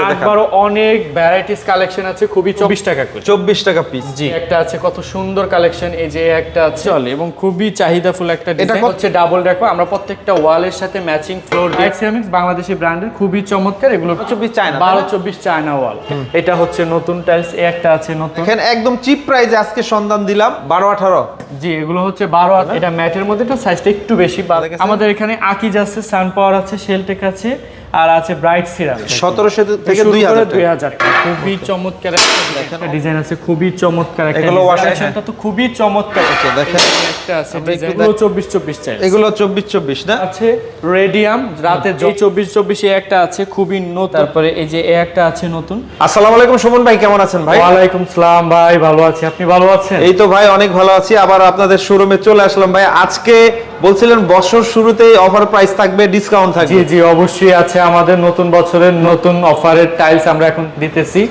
আছে দেখা। একবারও অনেক ভ্যারাইটিস কালেকশন আছে খুবই চব্বিশ টাকা করে। চব্বিশ টাকা পিস জি। একটা আছে কত সুন্দর কালেকশন এই যে একটা আছে। চলে এবং খুবই চাহিদাফুল একটা ডিজাইন হচ্ছে ডাবল দেখো আমরা প্রত্যেকটা ওয়ালের সাথে ম্যাচিং ফ্লোর দিয়ে সিরামিক্স বাংলাদেশি ব্র্যান্ডের খুবই চমৎকার। এগুলো 24 চায়না, ওয়াল এটা হচ্ছে নতুন টাইলস একটা আছে নতুন। এখানে একদম চিপ প্রাইজে আজকে সন্ধান দিলাম বারো আঠারো। জি এগুলো হচ্ছে বারো আর এটা ম্যাটের মধ্যে এটা সাইজটা একটু বেশি? আমাদের এখানে আকিজ আছে সান পাওয়ার আছে শেলটেক আছে। আর আছে ব্রাইট সিরাম সতেরোশো থেকে দুই হাজার দুই হাজার টাকা। খুবই চমৎকার একটা ডিজাইন আছে খুবই চমৎকার এগুলো Collectionটা তো খুবই চমৎকার। Okay, দেখেন। একটা আছে এগুলো চব্বিশ চব্বিশ চাই। এগুলো চব্বিশ চব্বিশ না? আছে রেডিয়াম রাতে চব্বিশ চব্বিশে একটা আছে খুবই নতুন। তারপরে এই যে এ একটা আছে নতুন। আসসালামু আলাইকুম সুমন ভাই কেমন আছেন ভাই? ওয়ালাইকুম সালাম ভাই ভালো আছি। আপনি ভালো আছেন? এই তো ভাই অনেক ভালো আছি। আবার আপনাদের শোরুমে চলে আসলাম ভাই। আজকে বলছিলেন বছর শুরুতেই অফার প্রাইস থাকবে ডিসকাউন্ট জি থাকবে। জি অবশ্যই আছে আমাদের নতুন বছরের নতুন অফারের টাইলস আমরা এখন দিতেছি।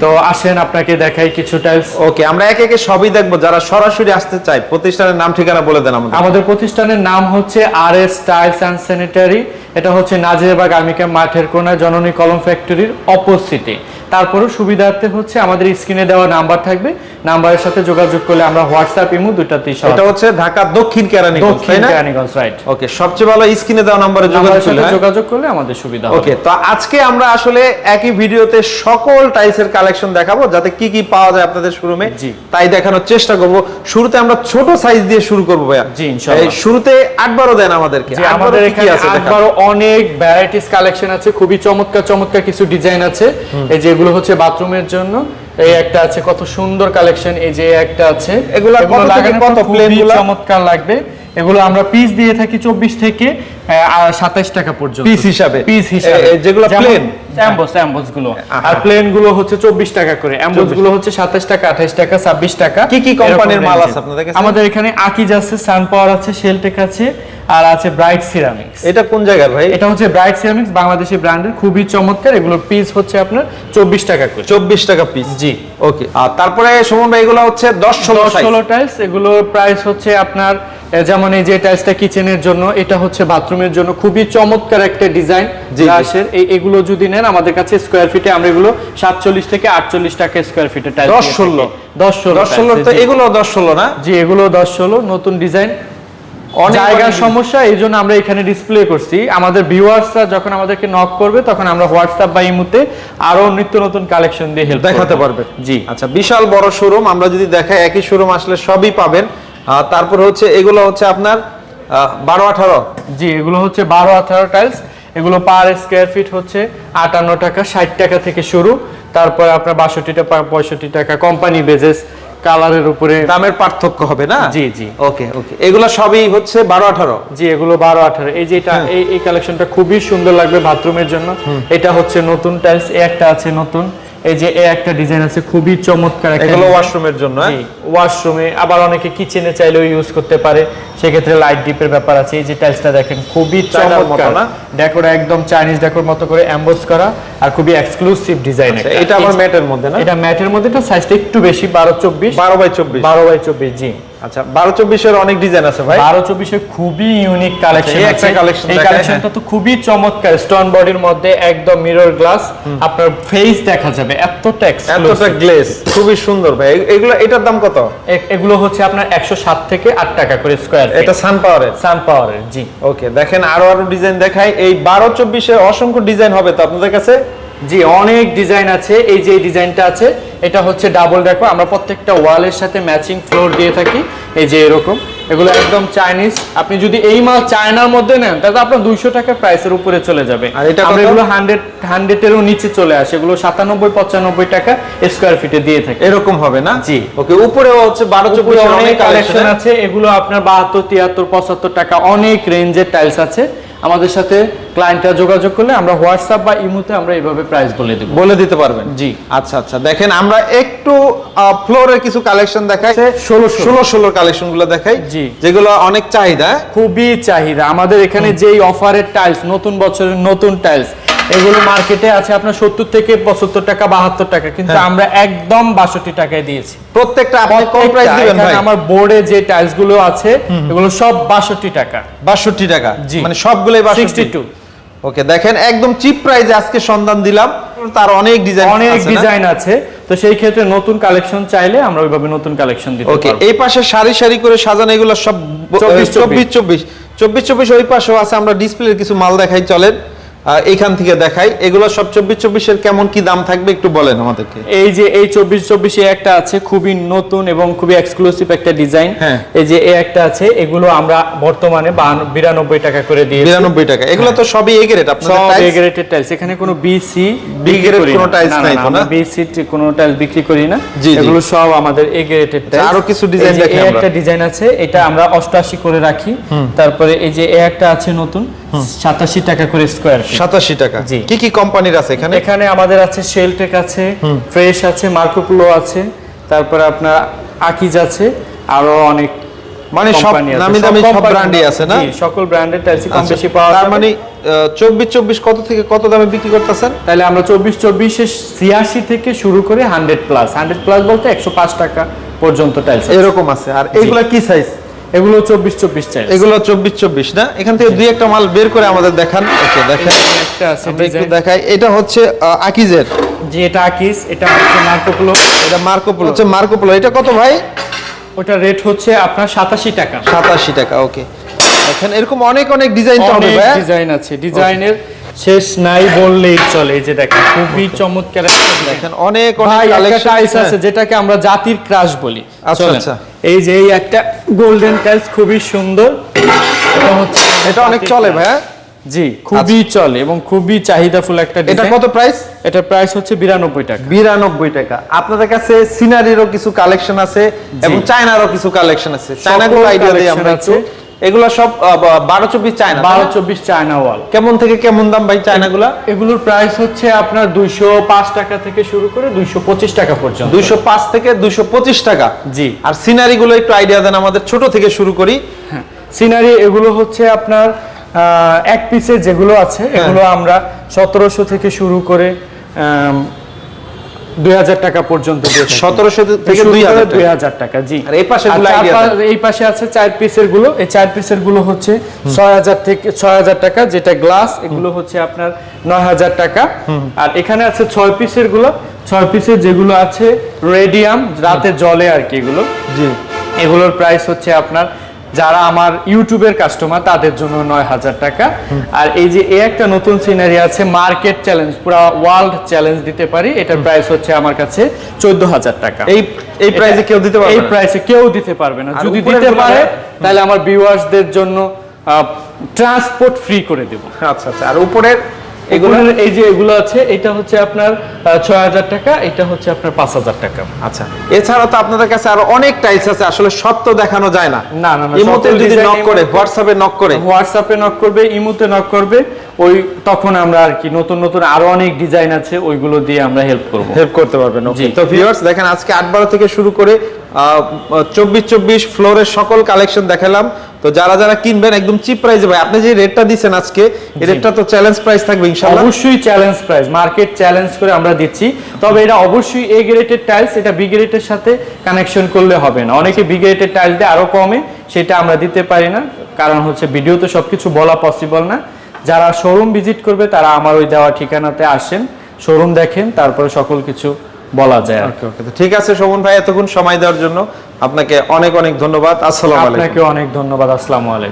তো আসেন আপনাকে দেখাই কিছু টাইলস ওকে আমরা একে একে সবই দেখব। যারা সরাসরি আসতে চায় প্রতিষ্ঠানের নাম ঠিকানা বলে দেন আমাদের। আমাদের প্রতিষ্ঠানের নাম হচ্ছে R S tiles and sanitary এটা হচ্ছে নাজিরাবাগ আর্মিকা মাঠের কোনায় জননী কলম ফ্যাক্টরির অপোজিটে তারপরেও সুবিধার্থে হচ্ছে আমাদের স্ক্রিনে দেওয়া নাম্বার থাকবে। নাম্বারের সাথে যোগাযোগ করলে আমরা হোয়াটসঅ্যাপ ইমো দুটাতেই সব এটা হচ্ছে ঢাকা দক্ষিণ কেরানীগঞ্জ দক্ষিণ কেরানীগঞ্জ রাইট ওকে সবচেয়ে ভালো স্ক্রিনে দেওয়া নাম্বারে যোগাযোগ করলে হ্যাঁ? যোগাযোগ করলে আমাদের সুবিধা হবে। ওকে তো আজকে আমরা আসলে একই ভিডিওতে সকল টাইলসের কালেকশন দেখাবো যাতে কি কি পাওয়া যায় আপনাদের শোরুমে। জি। তাই দেখানোর চেষ্টা করব। শুরুতে আমরা ছোট সাইজ দিয়ে শুরু করব ভাইয়া। জি, ইনশাআল্লাহ। এই শুরুতে আটবারও দেন আমাদেরকে। আমাদের কি এখানে আছে দেখান। অনেক ভ্যারাইটিস কালেকশন আছে খুবই চমৎকার চমৎকার কিছু ডিজাইন আছে। এই যেগুলো হচ্ছে বাথরুমের জন্য এই একটা আছে কত সুন্দর কালেকশন এই যে একটা আছে। এগুলো কত চমৎকার লাগবে। এগুলো আমরা পিস দিয়ে থাকি চব্বিশ থেকে সাতাইশ টাকা পর্যন্ত। Piece হিসাবে? পিস হিসাবে। যেগুলো plain? অ্যাম্বস অ্যাম্বসগুলো। আর প্লেনগুলো হচ্ছে চব্বিশ টাকা করে। অ্যাম্বসগুলো হচ্ছে সাতাইশ টাকা আঠাইশ টাকা ছাব্বিশ টাকা। কি কি কোম্পানির মাল আছে আপনাদের কাছে? আমাদের এখানে আকিজ আছে সান পাওয়ার আছে শেলটেক আছে আর আছে ব্রাইট সিরামিক্স এটা কোন জায়গার ভাই? এটা হচ্ছে ব্রাইট সিরামিক্স বাংলাদেশি ব্র্যান্ডের খুবই চমৎকার। এগুলোর পিস হচ্ছে আপনার চব্বিশ টাকা করে। চব্বিশ টাকা পিস জি। ওকে আর তারপরে সুমন ভাই এগুলো হচ্ছে দশ ষোলো ষোলো টাইলস এগুলোর প্রাইস হচ্ছে আপনার যেমন এই যে টাইলসটা কিচেনের জন্য এটা হচ্ছে বাথরুমের জন্য। খুবই চমৎকার একটা ডিজাইন। গ্লাসের এই এগুলো যদি নেন আমাদের কাছে স্কোয়ার ফিটে আমরা এগুলো সাতচল্লিশ থেকে আটচল্লিশ টাকা স্কোয়ার ফিটে টাইলস দশ ষোলো? দশ ষোলো দশ ষোলো তো এগুলো দশ ষোলো না? জি এগুলো দশ ষোলো। নতুন ডিজাইন অনেক জায়গার সমস্যা এই জন্য আমরা এখানে ডিসপ্লে করছি। আমাদের ভিউয়ার্সরা যখন আমাদেরকে নক করবে তখন আমরা হোয়াটসঅ্যাপ বা ইমুতে আরও নিত্য নতুন কালেকশন দিয়ে হেল্প দেখাতে পারবে। জি। আচ্ছা বিশাল বড় শোরুম আমরা যদি দেখাই একই শোরুম আসলে সবই পাবেন। তারপর হচ্ছে এগুলো হচ্ছে আপনার বারো আঠারো? জি এগুলো হচ্ছে বারো আঠারো টাইলস এগুলো পার স্কোয়ার ফিট হচ্ছে আটান্ন টাকা ষাট টাকা থেকে শুরু। তারপরে আপনার বাষট্টি টাকা পঁয়ষট্টি টাকা কোম্পানি বেজেস কালারের উপরে। দামের পার্থক্য হবে না? জি, জি। ওকে ওকে। এগুলো সবই হচ্ছে বারো আঠারো? জি এগুলো বারো আঠারো। এই যে এটা হ্যাঁ। এই এই কালেকশনটা খুবই সুন্দর লাগবে বাথরুমের জন্য। এটা হচ্ছে নতুন টাইলস একটা আছে নতুন। এই যে একটা ডিজাইন আছে খুবই চমৎকার একটা এগুলো ওয়াশরুমের জন্য হ্যাঁ? ওয়াশরুমে আবার অনেকে কিচেনে চাইলেও ইউজ করতে পারে। সেক্ষেত্রে লাইট ডিপের ব্যাপার আছে। এই যে টাইলসটা দেখেন খুবই চমৎকার। না? ডেকোর একদম চাইনিজ ডেকোর মতো করে এমবোস করা আর খুবই এক্সক্লুসিভ ডিজাইন আচ্ছা, এটা আবার ম্যাটের মধ্যে না? এটা ম্যাটের মধ্যে এটা সাইজটা একটু বেশি বারো চব্বিশ। বারো বাই চব্বিশ। বারো বাই চব্বিশ জি। আচ্ছা অনেক ডিজাইন আছে ভাই। খুবই ইউনিক কালেকশন এই একটা collection এই কালেকশনটা তো খুবই চমৎকার স্টোন বডির মধ্যে একদম মিরর গ্লাস আপনার ফেস দেখা যাবে এতটা এতটা exclusive। গ্লেস খুবই সুন্দর ভাই। এগুলো এটার দাম কত? এগুলো হচ্ছে আপনার একশো সাত থেকে আট টাকা করে স্কোয়ার এটা সান পাওয়ারের সান পাওয়ারের জি। ওকে দেখেন আরও আরও ডিজাইন দেখাই। এই বারো চব্বিশের অসংখ্য ডিজাইন হবে তো আপনাদের কাছে? জি অনেক ডিজাইন আছে। এই যে ডিজাইনটা আছে এটা হচ্ছে ডাবল দেখো আমরা প্রত্যেকটা ওয়ালের সাথে ম্যাচিং ফ্লোর দিয়ে থাকি। এই যে এরকম। এগুলো একদম চাইনিজ আপনি যদি এই মাল চায়নার মধ্যে নেন তাহলে আপনার দুইশো টাকা প্রাইসের উপরে চলে যাবে। আর এটা আমরা এগুলো হান্ড্রেড হান্ড্রেডেরও নিচে চলে আসে। এগুলো সাতানব্বই পঁচানব্বই টাকা স্কোয়ার ফিটে দিয়ে থাকে। এরকম হবে না? জি। ওকে উপরেও হচ্ছে বারো উপরে চব্বিশের অনেক কালেকশন আছে। এগুলো আপনার বাহাত্তর তিয়াত্তর পঁচাত্তর টাকা অনেক রেঞ্জের টাইলস আছে। আমাদের সাথে ক্লায়েন্টরা যোগাযোগ করলে আমরা হোয়াটসঅ্যাপ বা ইমুতে আমরা এইভাবে প্রাইস বলে দেবো। বলে দিতে পারবেন। জি। আচ্ছা আচ্ছা। দেখেন আমরা একটু ফ্লোরের কিছু কালেকশন দেখাই। ষোলো ষোলো। ষোলোর কালেকশনগুলো দেখাই জি। যেগুলো অনেক চাহিদা? খুবই চাহিদা। আমাদের এখানে যেই অফারের টাইলস নতুন বছরের নতুন টাইলস এগুলো মার্কেটে আছে আপনার সত্তর থেকে পঁচাত্তর টাকা বাহাত্তর টাকা। কিন্তু হ্যাঁ। আমরা একদম বাষট্টি টাকায় দিয়েছি। প্রত্যেকটা আপনি কম প্রাইস দিবেন ভাই? আমার বোর্ডে যে টাইলসগুলো আছে এগুলো সব বাষট্টি টাকা। বাষট্টি টাকা। মানে সবগুলোই বাষট্টি? 62 ওকে দেখেন একদম চিপ প্রাইজে আজকে সন্ধান দিলাম। তার অনেক ডিজাইন অনেক ডিজাইন আছে। তো সেই ক্ষেত্রে নতুন কালেকশন চাইলে আমরা ওইভাবে নতুন কালেকশন দিতে ওকে এই পাশে সারি সারি করে সাজানো এগুলো সব চব্বিশ, চব্বিশ চব্বিশ। চব্বিশ। চব্বিশ ওই পাশেও আছে আমরা ডিসপ্লের কিছু মাল দেখাই চলেন। এইখান থেকে দেখাই। এগুলো সব চব্বিশ চব্বিশের কেমন কি দাম থাকবে একটু বলেন আমাদেরকে। এই যে এই চব্বিশ চব্বিশে একটা আছে খুবই নতুন এবং খুবই এক্সক্লুসিভ একটা ডিজাইন হ্যাঁ। এই যে এই একটা আছে এগুলো আমরা বর্তমানে বিরানব্বই টাকা করে দিয়েছি। বিরানব্বই টাকা। এগুলো তো সবই এ গ্রেড সব? এ গ্রেডের টাইলস এখানে কোনো বিসি B grade কোনো tiles নাই তো না? বিসি কোনো টাইলস বিক্রি করি না। এগুলো সব আমাদের এ গ্রেডের টাইলস আরও কিছু ডিজাইন দেখি আমরা। একটা ডিজাইন আছে এটা আমরা 88 করে রাখি। তারপরে এই যে এ একটা আছে নতুন। 87 টাকা করে স্কয়ার ফিট সাতাশি টাকা। কি কি কোম্পানির আছে এখানে? এখানে আমাদের আছে শেলটেক আছে ফ্রেশ আছে মার্কোপ্লো আছে তারপরে আপনার আকিজ আছে আরও অনেক মানে সব নামি দামি সব ব্র্যান্ডই আছে না? জি, সকল ব্র্যান্ডের টাইলস কম আচ্ছা, বেশি পাওয়া তার মানে চব্বিশ চব্বিশ কত থেকে কত দামে বিক্রি করতেছেন? তাহলে আমরা চব্বিশ চব্বিশে ছিয়াশি থেকে শুরু করে হান্ড্রেড প্লাস হান্ড্রেড প্লাস বলতে একশো পাঁচ টাকা পর্যন্ত টাইলস এরকম আছে। আর এগুলা কি সাইজ এগুলো চব্বিশ চব্বিশ চাই এগুলো চব্বিশ চব্বিশ না? এখান থেকে দুই একটা মাল বের করে আমাদের দেখান। ওকে দেখেন একটা আছে একটু দেখাই। এটা হচ্ছে আকিজের। যে এটা আকিস এটা হচ্ছে মার্কোপ্লো এটা মার্কোপোলো হচ্ছে মার্কোপোলো এটা কত ভাই? ওটা রেট হচ্ছে আপনার সাতাশি টাকা। সাতাশি টাকা ওকে। দেখেন এরকম অনেক অনেক ডিজাইন তো হবে ভাই। ডিজাইন আছে। ডিজাইনের শেষ নাই বললেই চলে। এই যে দেখেন খুবই চমৎকার দেখেন অনেক অনেক কালেকশন আছে যেটাকে আমরা জাতির ক্রাশ বলি। আচ্ছা, আচ্ছা। এই যে এই একটা গোল্ডেন টাইলস খুবই সুন্দর। এটা অনেক চলে ভাই জি খুবই চলে এবং খুবই চাহিদাফুল একটা এটা কত প্রাইস এটা প্রাইস হচ্ছে বিরানব্বই টাকা। বিরানব্বই টাকা। আপনাদের কাছে সিনারিরও কিছু কালেকশন আছে এবং চায়নারও কিছু কালেকশন আছে। চায়নাগুলো আইডিয়া দিই আমরা এগুলো সব বারো চব্বিশ চায়না বারো চব্বিশ চায়না ওয়াল। কেমন থেকে কেমন দাম ভাই চায়নাগুলা? এগুলোর প্রাইস হচ্ছে আপনার দুইশো পাঁচ টাকা থেকে শুরু করে দুইশো পঁচিশ টাকা পর্যন্ত। দুইশো পাঁচ থেকে দুইশো পঁচিশ টাকা। জি। আর সিনারি গুলো একটু আইডিয়া দেন আমাদের ছোট থেকে শুরু করি। হ্যাঁ সিনারি এগুলো হচ্ছে আপনার এক পিসের যেগুলো আছে হ্যাঁ। এগুলো আমরা সতেরোশো থেকে শুরু করে দুই হাজার টাকা পর্যন্ত দিয়ে থাকি। সতেরোশো থেকে শুরু দুই করে হাজার দুই হাজার টাকা জি। আর এই পাশে। এই পাশে আছে চার পিসেরগুলো। এই চার পিসেরগুলো হচ্ছে ছয় হাজার থেকে ছয় হাজার টাকা যেটা গ্লাস এগুলো হচ্ছে আপনার নয় হাজার টাকা। আর এখানে আছে ছয় পিসেরগুলো। ছয় পিসের যেগুলো আছে রেডিয়াম রাতে জলে আর কি এগুলো। জি। এগুলোর প্রাইস হচ্ছে আপনার যারা আমার ইউটিউবের কাস্টমার তাদের জন্য নয় হাজার টাকা। আর এই যে এ একটা নতুন সিনারি আছে মার্কেট চ্যালেঞ্জ পুরো ওয়ার্ল্ড চ্যালেঞ্জ দিতে পারি এটার প্রাইস হচ্ছে আমার কাছে চোদ্দ হাজার টাকা। এই এই প্রাইসে কেউ দিতে পারবে এই? প্রাইসে কেউ দিতে পারবে না। যদি দিতে পারে তাহলে আমার ভিউয়ার্সদের জন্য ট্রান্সপোর্ট ফ্রি করে দেব। আচ্ছা আচ্ছা। আর উপরের এগুলো? এই যে এগুলো আছে এটা হচ্ছে আপনার ছয় হাজার টাকা এটা হচ্ছে আপনার পাঁচ হাজার টাকা। আচ্ছা এছাড়া তো আপনাদের কাছে আরও অনেক টাইলস আছে আসলে সব তো দেখানো যায় না। না, না, না, ইমোতে যদি নক করে হোয়াটসঅ্যাপে নক করে। হোয়াটসঅ্যাপে নক করবে ইমুতে নক করবে। ওই তখন আমরা আর কি নতুন নতুন আরও অনেক ডিজাইন আছে ওইগুলো দিয়ে আমরা হেল্প করব। হেল্প করতে পারবেন। তো ভিউয়ার্স দেখেন আজকে আট বারো থেকে শুরু করে চব্বিশ চব্বিশ ফ্লোরের সকল কালেকশন দেখালাম। তো যারা যারা কিনবেন একদম চিপ প্রাইসে ভাই আপনি যে রেটটা দিচ্ছেন আজকে এই রেটটা তো চ্যালেঞ্জ প্রাইস থাকবে ইনশাআল্লাহ। অবশ্যই চ্যালেঞ্জ প্রাইস মার্কেট চ্যালেঞ্জ করে আমরা দিচ্ছি। তবে এটা অবশ্যই এ গ্রেডের টাইলস এটা বি গ্রেডের সাথে কানেকশন করলে হবে না। অনেকে বি গ্রেডের টাইলস দিয়ে আরও কমে সেটা আমরা দিতে পারি না। কারণ হচ্ছে ভিডিও ভিডিওতে সবকিছু বলা পসিবল না। যারা শোরুম ভিজিট করবে তারা আমার ওই দেওয়া ঠিকানাতে আসেন শোরুম দেখেন তারপরে সকল কিছু বলা যায় ঠিক আছে শোভন ভাই এতক্ষণ সময় দেওয়ার জন্য আপনাকে অনেক অনেক ধন্যবাদ। আসসালাম আপনাকে অনেক ধন্যবাদ। আসসালাম আলাইকুম।